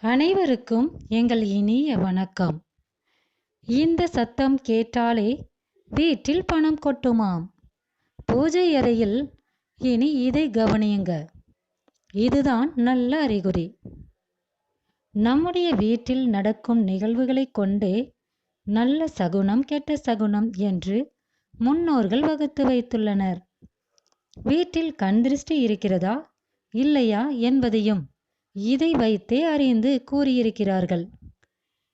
அனைவருக்கும் எங்கள் இனிய வணக்கம். இந்த சத்தம் கேட்டாலே வீட்டில் பணம் கொட்டுமாம். பூஜை அறையில் இனி இதை கவனியுங்க. இதுதான் நல்ல அறிகுறி. நம்முடைய வீட்டில் நடக்கும் நிகழ்வுகளைக் கொண்டே நல்ல சகுனம் கெட்ட சகுனம் என்று முன்னோர்கள் வகுத்து வைத்துள்ளனர். வீட்டில் கண் திருஷ்டி இருக்கிறதா இல்லையா என்பதையும் இதை வைத்தே அறிந்து கூறியிருக்கிறார்கள்.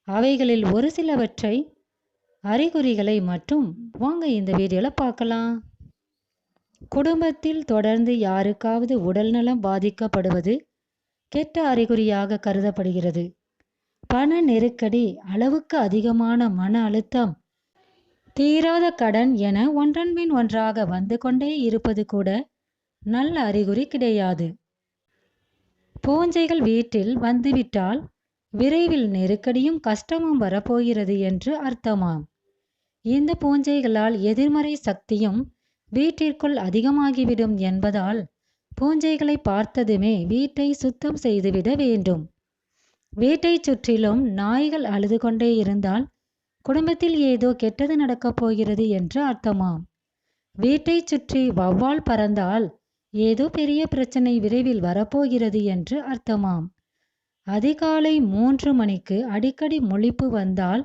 அவைகளில் ஒரு சிலவற்றை அறிகுறிகளை மட்டும் வாங்க இந்த வீடியோவில் பார்க்கலாம். குடும்பத்தில் தொடர்ந்து யாருக்காவது உடல்நலம் பாதிக்கப்படுவது கெட்ட அறிகுறியாக கருதப்படுகிறது. பண நெருக்கடி அளவுக்கு அதிகமான மன அழுத்தம் தீராத கடன் என ஒன்றன்பின் ஒன்றாக வந்து கொண்டே இருப்பது கூட நல்ல அறிகுறி கிடையாது. பூஞ்சைகள் வீட்டில் வந்துவிட்டால் விரைவில் நெருக்கடியும் கஷ்டமும் வரப்போகிறது என்று அர்த்தமாம். இந்த பூஞ்சைகளால் எதிர்மறை சக்தியும் வீட்டிற்குள் அதிகமாகிவிடும் என்பதால் பூஞ்சைகளை பார்த்ததுமே வீட்டை சுத்தம் செய்துவிட வேண்டும். வீட்டை சுற்றிலும் நாய்கள் அழுது கொண்டே இருந்தால் குடும்பத்தில் ஏதோ கெட்டது நடக்கப் போகிறது என்று அர்த்தமாம். வீட்டை சுற்றி வௌவால் பறந்தால் ஏதோ பெரிய பிரச்சனை விரைவில் வரப்போகிறது என்று அர்த்தமாம். அதிகாலை மூன்று மணிக்கு அடிக்கடி மொழிப்பு வந்தால்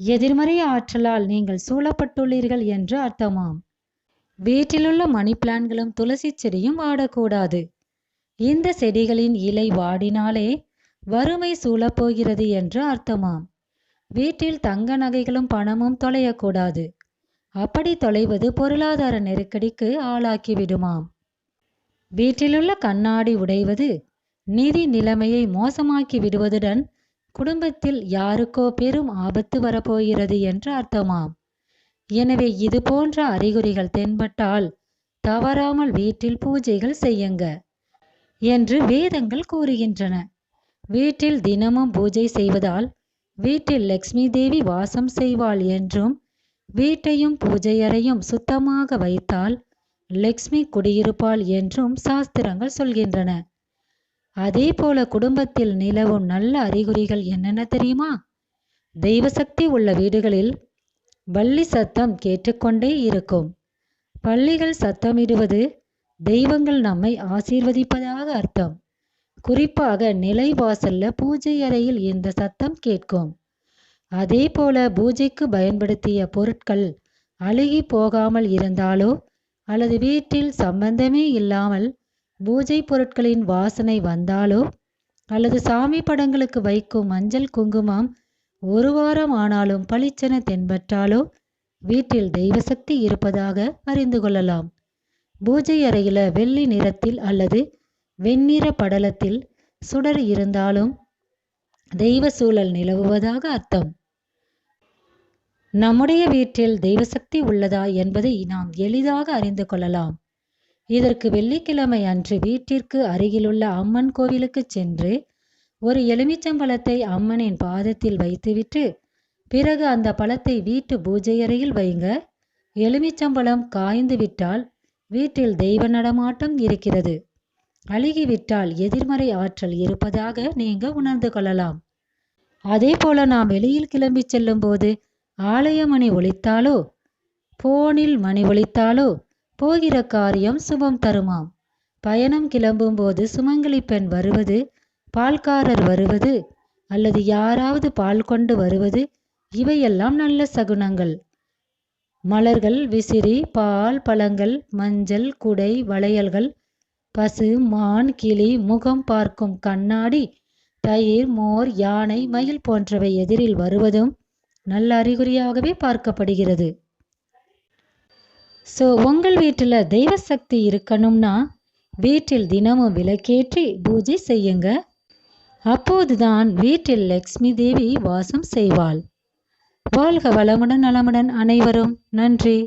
எதிர்மறை ஆற்றலால் நீங்கள் சூழப்பட்டுள்ளீர்கள் என்று அர்த்தமாம். வீட்டிலுள்ள மணி பிளான்களும் துளசி செடியும் வாடக்கூடாது இந்த செடிகளின் இலை வாடினாலே வறுமை சூழப்போகிறது என்று அர்த்தமாம். வீட்டில் தங்க நகைகளும் பணமும் தொலையக்கூடாது. அப்படி தொலைவது பொருளாதார நெருக்கடிக்கு ஆளாக்கிவிடுமாம். வீட்டிலுள்ள கண்ணாடி உடைவது நிதி நிலைமையை மோசமாக்கி விடுவதுடன் குடும்பத்தில் யாருக்கோ பெரும் ஆபத்து வரப்போகிறது என்று அர்த்தமாம். எனவே இது போன்ற அறிகுறிகள் தென்பட்டால் தவறாமல் வீட்டில் பூஜைகள் செய்யுங்க என்று வேதங்கள் கூறுகின்றன. வீட்டில் தினமும் பூஜை செய்வதால் வீட்டில் லக்ஷ்மி தேவி வாசம் செய்வாள் என்றும் வீட்டையும் பூஜையறையும் சுத்தமாக வைத்தால் லக்ஷ்மி குடியிருப்பாள் என்றும் சாஸ்திரங்கள் சொல்கின்றன. அதே போல குடும்பத்தில் நிலவும் நல்ல அறிகுறிகள் என்னென்ன தெரியுமா? தெய்வசக்தி உள்ள வீடுகளில் பள்ளி சத்தம் கேட்டுக்கொண்டே இருக்கும். பள்ளிகள் சத்தமிடுவது தெய்வங்கள் நம்மை ஆசீர்வதிப்பதாக அர்த்தம். குறிப்பாக நிலை வாசல்ல பூஜை அறையில் இந்த சத்தம் கேட்கும். அதே போல பூஜைக்கு பயன்படுத்திய பொருட்கள் அழுகி போகாமல் இருந்தாலோ அல்லது வீட்டில் சம்பந்தமே இல்லாமல் பூஜை பொருட்களின் வாசனை வந்தாலோ அல்லது சாமி படங்களுக்கு வைக்கும் மஞ்சள் குங்குமம் ஒரு வாரம் ஆனாலும் பளிச்சென தென்பட்டாலோ வீட்டில் தெய்வசக்தி இருப்பதாக அறிந்து கொள்ளலாம். பூஜை அறையில வெள்ளி நிறத்தில் அல்லது வெண்ணிற படலத்தில் சுடர் இருந்தாலும் தெய்வ சூழல் நிலவுவதாக அர்த்தம். நம்முடைய வீட்டில் தெய்வசக்தி உள்ளதா என்பதை நாம் எளிதாக அறிந்து கொள்ளலாம். இதற்கு வெள்ளிக்கிழமை அன்று வீட்டிற்கு அருகிலுள்ள அம்மன் கோவிலுக்கு சென்று ஒரு எலுமிச்சம்பழத்தை அம்மனின் பாதத்தில் வைத்துவிட்டு பிறகு அந்த பழத்தை வீட்டு பூஜை அறையில் வைங்க. எலுமிச்சம்பழம் காய்ந்து விட்டால் வீட்டில் தெய்வ நடமாட்டம் இருக்கிறது. அழுகிவிட்டால் எதிர்மறை ஆற்றல் இருப்பதாக நீங்க உணர்ந்து கொள்ளலாம். அதே போல நாம் வெளியில் கிளம்பி செல்லும் போது ஆலய மணி ஒலித்தாலோ போனில் மணி ஒலித்தாலோ போகிற காரியம் சுபம் தருமாம். பயணம் கிளம்பும் போது சுமங்கலி பெண் வருவது பால்காரர் வருவது அல்லது யாராவது பால் கொண்டு வருவது இவையெல்லாம் நல்ல சகுனங்கள். மலர்கள் விசிறி பால் பழங்கள் மஞ்சள் குடை வளையல்கள் பசு மான் கிளி முகம் பார்க்கும் கண்ணாடி தயிர் மோர் யானை மயில் போன்றவை எதிரில் வருவதும் நல்ல அறிகுறியாகவே பார்க்கப்படுகிறது. ஸோ உங்கள் வீட்டில் தெய்வ சக்தி இருக்கணும்னா வீட்டில் தினமும் விளக்கேற்றி பூஜை செய்யுங்க. அப்போதுதான் வீட்டில் லக்ஷ்மி தேவி வாசம் செய்வாள். வாழ்க வளமுடன் நலமுடன் அனைவரும். நன்றி.